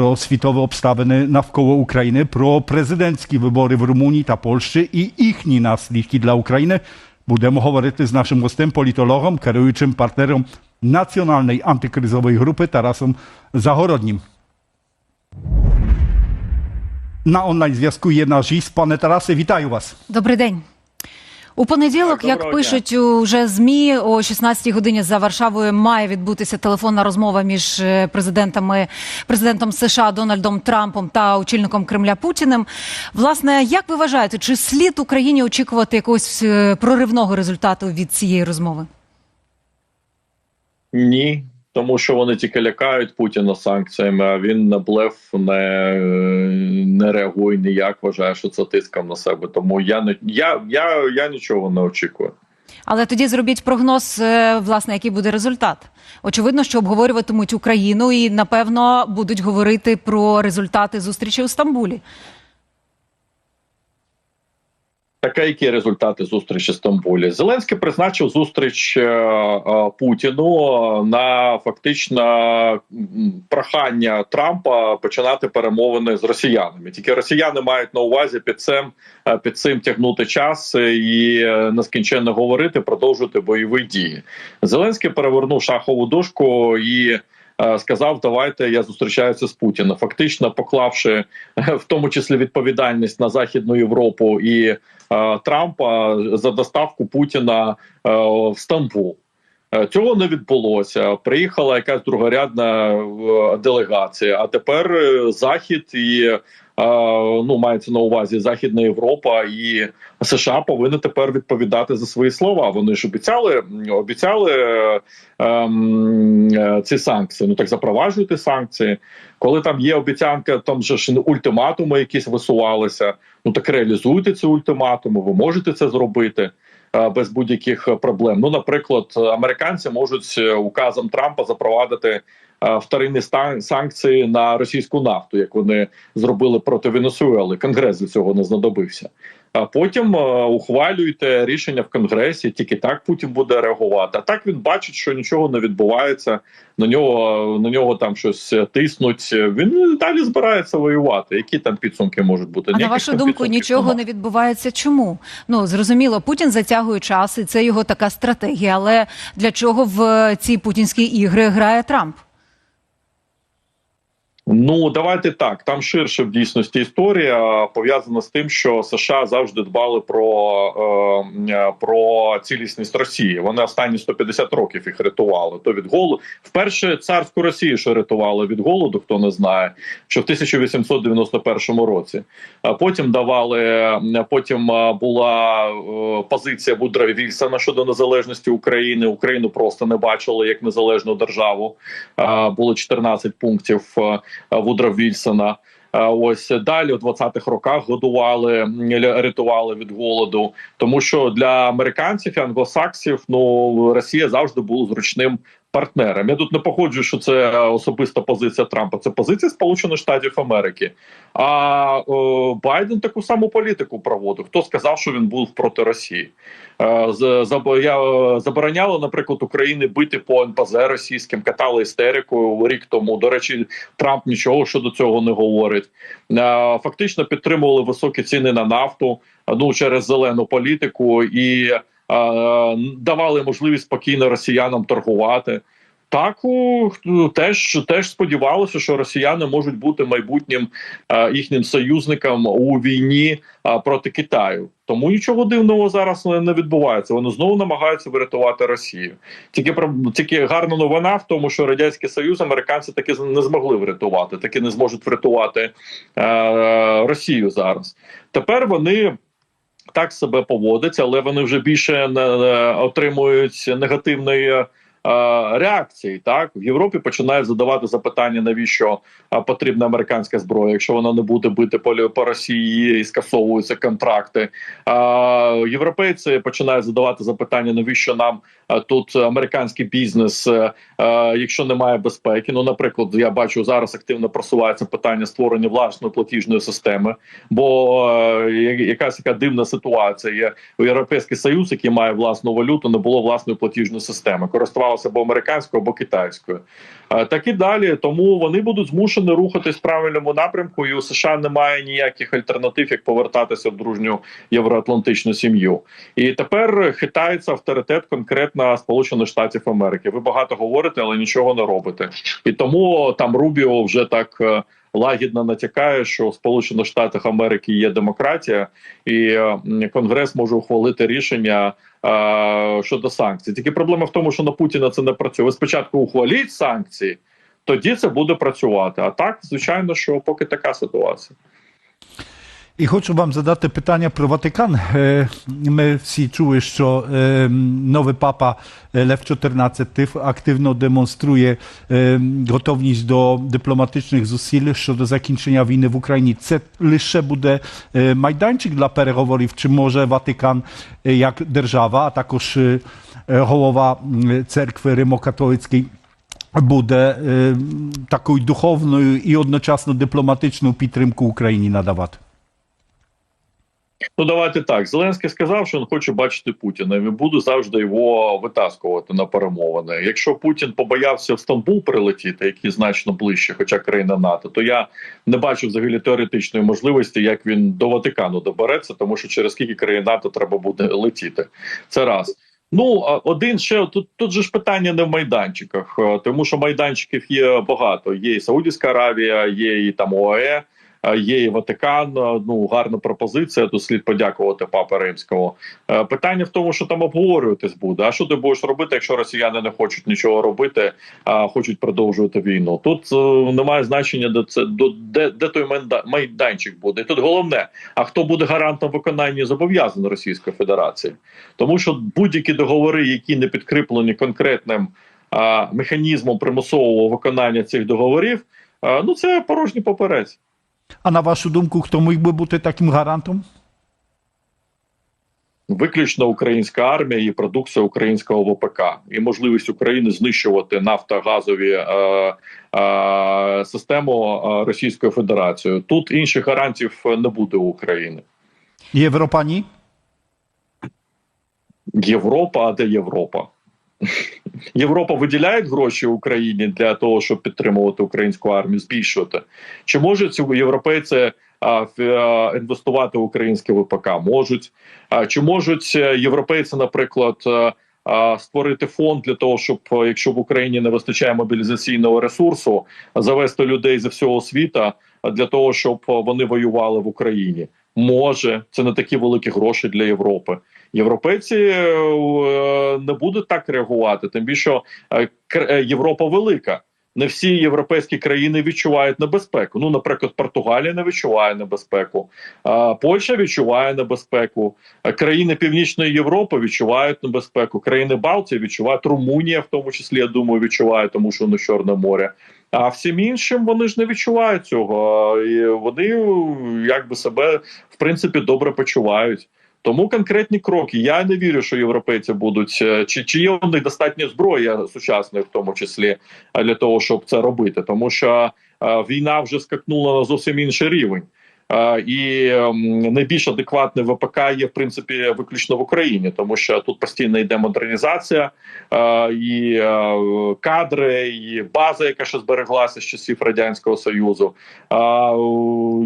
про світові обставини навколо України, про президентські вибори в Румунії та Польщі і їхні наслідки для України. Будемо говорити з нашим гостем, політологом, керуючим партнером Національної антикризової групи Тарасом Загороднім. На онлайн зв'язку є наш гість. Пане Тарасе, вітаю вас. Добрий день. У понеділок, як пишуть уже змі, о 16-й годині за Варшавою має відбутися телефонна розмова між е, президентами президентом США Дональдом Трампом та очільником Кремля Путіним. Власне, як ви вважаєте, чи слід Україні очікувати якогось е, проривного результату від цієї розмови? Ні, тому що вони тільки лякають Путіна санкціями. А він на блеф не, не реагує ніяк. Вважає, що це тиском на себе. Тому я не я, я, я нічого не очікую. Але тоді зробіть прогноз, е, власне, який буде результат. Очевидно, що обговорюватимуть Україну і напевно будуть говорити про результати зустрічі у Стамбулі. Таке, які результати зустрічі в Стамбулі? Зеленський призначив зустріч е, е, Путіну на фактично прохання Трампа починати перемовини з росіянами. Тільки росіяни мають на увазі під цим е, під цим тягнути час і нескінченно говорити, продовжувати бойові дії. Зеленський перевернув шахову дошку і. Е, Сказав, давайте я зустрічаюся з Путіним, фактично поклавши е, в тому числі відповідальність на Західну Європу і е, Трампа за доставку Путіна в Стамбул. Цього не відбулося. Приїхала якась другорядна делегація. А тепер Захід і ну мається на увазі Західна Європа і США повинні тепер відповідати за свої слова. Вони ж обіцяли обіцяли ем, е, ці санкції. Ну так запроваджуйте санкції. Коли там є обіцянка, там же ж ультиматуми якісь висувалися. Ну так реалізуйте ці ультиматуми. Ви можете це зробити е, без будь-яких проблем. Ну, наприклад, американці можуть е, указом Трампа запровадити вторинні стан- санкції на російську нафту, як вони зробили проти Венесуели. Конгрес для цього не знадобився. А потім е, ухвалюйте рішення в конгресі. Тільки так Путін буде реагувати. А так він бачить, що нічого не відбувається. На нього на нього там щось тиснуть. Він далі збирається воювати. Які там підсумки можуть бути? А на вашу думку, нічого нема. не відбувається. Чому? Ну зрозуміло, Путін затягує час, і це його така стратегія. Але для чого в ці путінські ігри грає Трамп? Ну давайте так. Там ширше в дійсності історія пов'язана з тим, що США завжди дбали про, е, про цілісність Росії. Вони останні 150 років їх рятували. То від голоду вперше царську Росію ще рятували від голоду. Хто не знає, що в 1891 році. А потім давали. Потім е, була е, позиція Вудра Вільсона щодо незалежності України. Україну просто не бачили як незалежну державу. Е, Було 14 пунктів. Е, Вудра Вільсона. Ось далі у 20-х роках годували, рятували від голоду, тому що для американців і англосаксів ну Росія завжди була зручним партнером. Я тут не походжу, що це особиста позиція Трампа. Це позиція Сполучених Штатів Америки. А о, Байден таку саму політику проводив. Хто сказав, що він був проти Росії? Е, е, наприклад, України бити по НПЗ російським, катали істерику рік тому. До речі, Трамп нічого щодо цього не говорить. Е, Фактично підтримували високі ціни на нафту е, ну через зелену політику і е, давали можливість спокійно росіянам торгувати. Так теж теж сподівалося, що росіяни можуть бути майбутнім е, їхнім союзником у війні е, проти Китаю. Тому нічого дивного зараз не не відбувається. Вони знову намагаються врятувати Росію. Тільки тільки гарна новина в тому, що радянський союз американці таки не змогли врятувати, таки не зможуть врятувати е, Росію зараз. Тепер вони. Так себе поводиться, але вони вже більше не, не отримують негативної е, реакції. Так в Європі починають задавати запитання, навіщо е, потрібна американська зброя, якщо вона не буде бити по, по Росії і скасовуються контракти. Е, європейці починають задавати запитання, навіщо нам е, тут американський бізнес, е, е, якщо немає безпеки. Ну, наприклад, я бачу зараз активно просувається питання створення власної платіжної системи, бо е, якась така дивна ситуація є. У Європейський Союз, який має власну валюту, не було власної платіжної системи. Користувалися сприймалося або американською, або китайською. Е, Так і далі. Тому вони будуть змушені рухатись в правильному напрямку, і у США немає ніяких альтернатив, як повертатися в дружню євроатлантичну сім'ю. І тепер хитається авторитет конкретно Сполучених Штатів Америки. Ви багато говорите, але нічого не робите. І тому там Рубіо вже так. Лагідно натякає, що в Сполучених Штатах Америки є демократія, і е, Конгрес може ухвалити рішення е, щодо санкцій. Тільки проблема в тому, що на Путіна це не працює. Ви спочатку ухваліть санкції, тоді це буде працювати. А так, звичайно, що поки така ситуація. І хочу вам задати питання про Ватикан. Е, Ми всі чули, що е, новий папа е, Лев XIV активно демонструє е, готовність до дипломатичних зусиль щодо закінчення війни в Україні. Це лише буде е, майданчик для переговорів, чи може Ватикан е, як держава, а також е, е, голова м, церкви Римокатолицької буде е, такою духовною і одночасно дипломатичну підтримку Україні надавати? Ну давайте так. Зеленський сказав, що він хоче бачити Путіна. і Він буде завжди його витаскувати на перемовини. Якщо Путін побоявся в Стамбул прилетіти, який значно ближче, хоча країна НАТО, то я не бачу взагалі теоретичної можливості, як він до Ватикану добереться, тому що через скільки країн НАТО треба буде летіти. Це раз. Ну, один ще тут тут же ж питання не в майданчиках, е, тому що майданчиків є багато. Є і Саудівська Аравія, є і там ОАЕ, є і Ватикан. е, Ну гарна пропозиція. Тут слід подякувати Папи Римському. Е, Питання в тому, що там обговорюватись буде. А що ти будеш робити, якщо росіяни не хочуть нічого робити, а хочуть продовжувати війну? Тут е, немає значення, де це до де, де той майда- майданчик буде. Тут головне, а хто буде гарантом виконання зобов'язань Російської Федерації? Тому що будь-які договори, які не підкріплені конкретним механізмом примусового виконання цих договорів, ну це порожній паперець. А на вашу думку, хто міг би бути таким гарантом? Виключно українська армія і продукція українського ВПК і можливість України знищувати нафтогазові е, е, систему е, Російською Федерацією. Тут інших гарантів не буде у України. Європа ні? Європа, а де Європа? Європа виділяє гроші Україні для того, щоб підтримувати українську армію, збільшувати. Чи можуть європейці інвестувати в українське ВПК? Можуть. А, чи можуть е, європейці, наприклад, е, створити фонд для того, щоб е, якщо в Україні не вистачає мобілізаційного ресурсу, завести людей зі всього світа для того, щоб вони воювали в Україні? Може, це не такі великі гроші для Європи. Європейці е, е, не будуть так реагувати. Тим більше е, Європа велика. Не всі європейські країни відчувають небезпеку. Ну, наприклад, Португалія не відчуває небезпеку, Польща відчуває небезпеку. Країни Північної Європи відчувають небезпеку. Країни Балтії відчувають Румунія, в тому числі я думаю, відчуває, тому що воно Чорне море. А всім іншим вони ж не відчувають цього. І вони якби себе в принципі добре почувають. Тому конкретні кроки. Я не вірю, що європейці будуть е, чи, чи є у них достатньо зброї сучасної, в тому числі для того, щоб це робити, тому що е, війна вже скакнула на зовсім інший рівень. Е, І ем, найбільш адекватний ВПК є в принципі виключно в Україні, тому що тут постійно йде модернізація, е, і е, кадри, і база, яка ще збереглася з часів радянського союзу.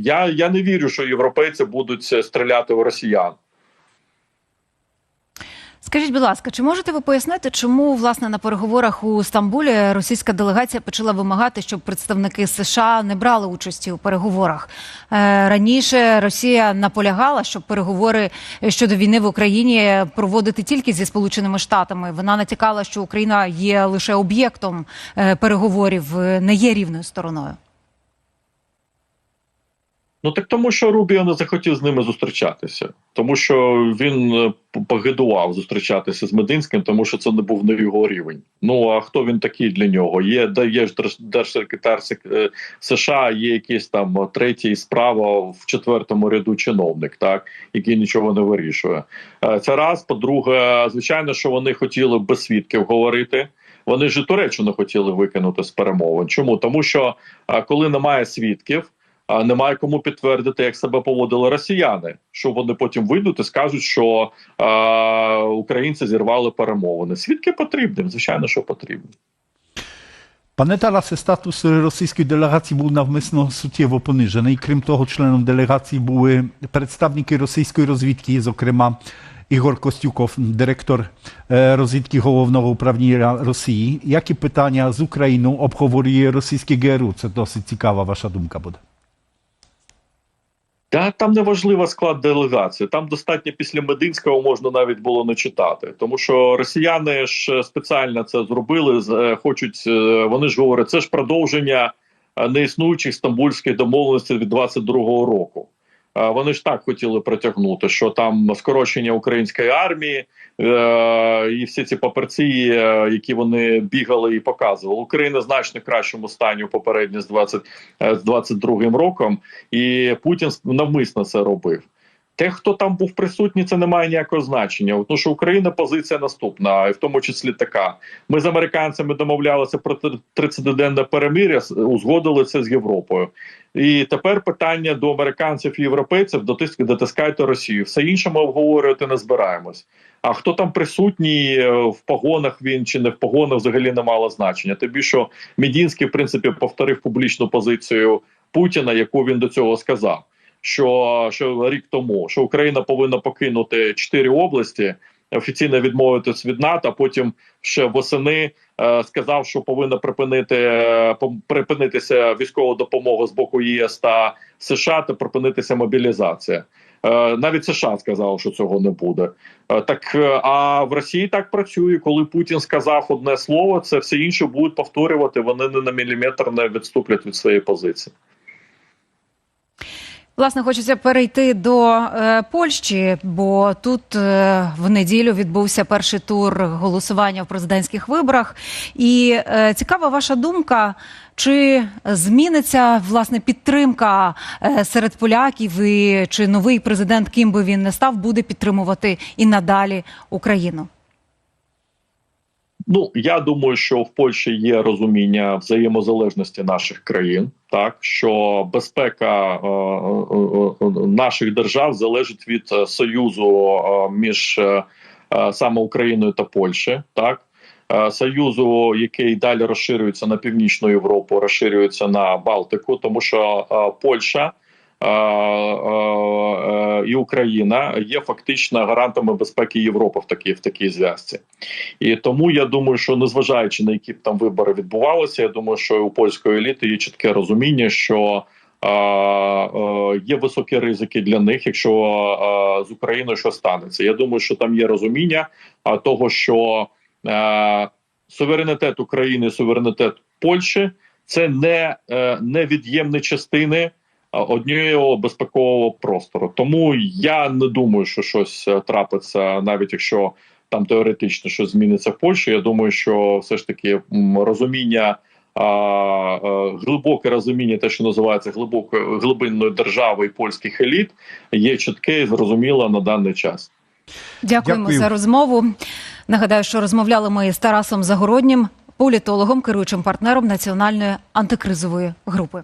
Я, я не вірю, що європейці будуть стріляти в росіян. Скажіть, будь ласка, чи можете ви пояснити, чому власне на переговорах у Стамбулі російська делегація почала вимагати, щоб представники США не брали участі у переговорах? Е, раніше Росія наполягала, щоб переговори щодо війни в Україні проводити тільки зі Сполученими Штатами. Вона натякала, що Україна є лише об'єктом е, переговорів, е, не є рівною стороною. Ну так тому, що Рубіо не захотів з ними зустрічатися, тому що він е, погидував зустрічатися з Мединським, тому що це не був не його рівень. Ну а хто він такий для нього? Є є ж держ- держсекретар е, США, є якийсь там е, третій справа в четвертому ряду чиновник, так який нічого не вирішує. Це раз. По-друге, звичайно, що вони хотіли без свідків говорити. Вони ж Туреччину хотіли викинути з перемовин. Чому? Тому що коли немає свідків. Немає кому підтвердити, як себе поводили росіяни. Що вони потім вийдуть і скажуть, що е, українці зірвали перемовини. Свідки потрібні, звичайно, що потрібні. Tarasy, status rosyjskiej delegacji był nawmysno sutiewo poniżony i krім того членом делегації були представники російської розвідки, зокрема Ігор Костюков, директор е, розвідки Головного управління Росії. Які питання з Україною обговорює російське ГРУ? Це досить цікава ваша думка буде. Та там не важливо склад делегації. Там достатньо після Мединського можна навіть було не читати, тому що росіяни ж спеціально це зробили. е, Хочуть е, вони ж говорять, це ж продовження е, неіснуючих стамбульських домовленостей від 22-го року. Е, Вони ж так хотіли протягнути, що там скорочення української армії е, і всі ці паперці, е, які вони бігали і показували. Україна значно кращому стані попередньо з 20, е, з 22-м роком, і Путін навмисно це робив. Те, хто там був присутній, це не має ніякого значення. Тому що Україна позиція наступна, і в тому числі така. Ми з американцями домовлялися про 30-денне перемир'я, узгодили це з Європою. І тепер питання до американців і європейців дотискайте Росію. Все інше ми обговорювати не збираємось. А хто там присутній е, в погонах він чи не в погонах взагалі не мало значення. Тобі що Медінський, в принципі, повторив публічну позицію Путіна, яку він до цього сказав. Що, що рік тому, що Україна повинна покинути чотири області, офіційно відмовитись від НАТО, а потім ще восени е, сказав, що повинна припинити е, припинитися військова допомога з боку ЄС та США та припинитися мобілізація. Е, навіть США сказав, що цього не буде. Е, так е, а в Росії так працює. Коли Путін сказав одне слово, це все інше будуть повторювати. Вони не на міліметр не відступлять від своєї позиції. Власне, хочеться перейти до е, Польщі, бо тут е, в неділю відбувся перший тур голосування в президентських виборах. І е, цікава ваша думка, чи зміниться власне підтримка е, серед поляків, і чи новий президент, ким би він не став, буде підтримувати і надалі Україну? Ну я думаю, що в Польщі є розуміння взаємозалежності наших країн, так що безпека е, е, е, наших держав залежить від е, союзу е, між е, е, саме Україною та Польщею, так. Е, Союзу, який далі розширюється на північну Європу, розширюється на Балтику, тому що е, Польща е, е, е, і Україна є фактично гарантами безпеки Європи в такій в такій зв'язці. І тому я думаю, що незважаючи на які б там вибори відбувалися, я думаю, що у польської еліти є чітке розуміння, що е, е, є високі ризики для них, якщо е, з Україною що станеться. Я думаю, що там є розуміння того, що е, суверенітет України, суверенітет Польщі це не е, невід'ємні частини однієї безпекового простору. Тому я не думаю, що щось е, трапиться, навіть якщо там теоретично щось зміниться в Польщі. Я думаю, що все ж таки розуміння. А, а, глибоке розуміння, те, що називається глибокою глибинною держави і польських еліт, є чітке і зрозуміло на даний час. Дякуємо Дякую. за розмову. Нагадаю, що розмовляли ми з Тарасом Загороднім, політологом, керуючим партнером національної антикризової групи.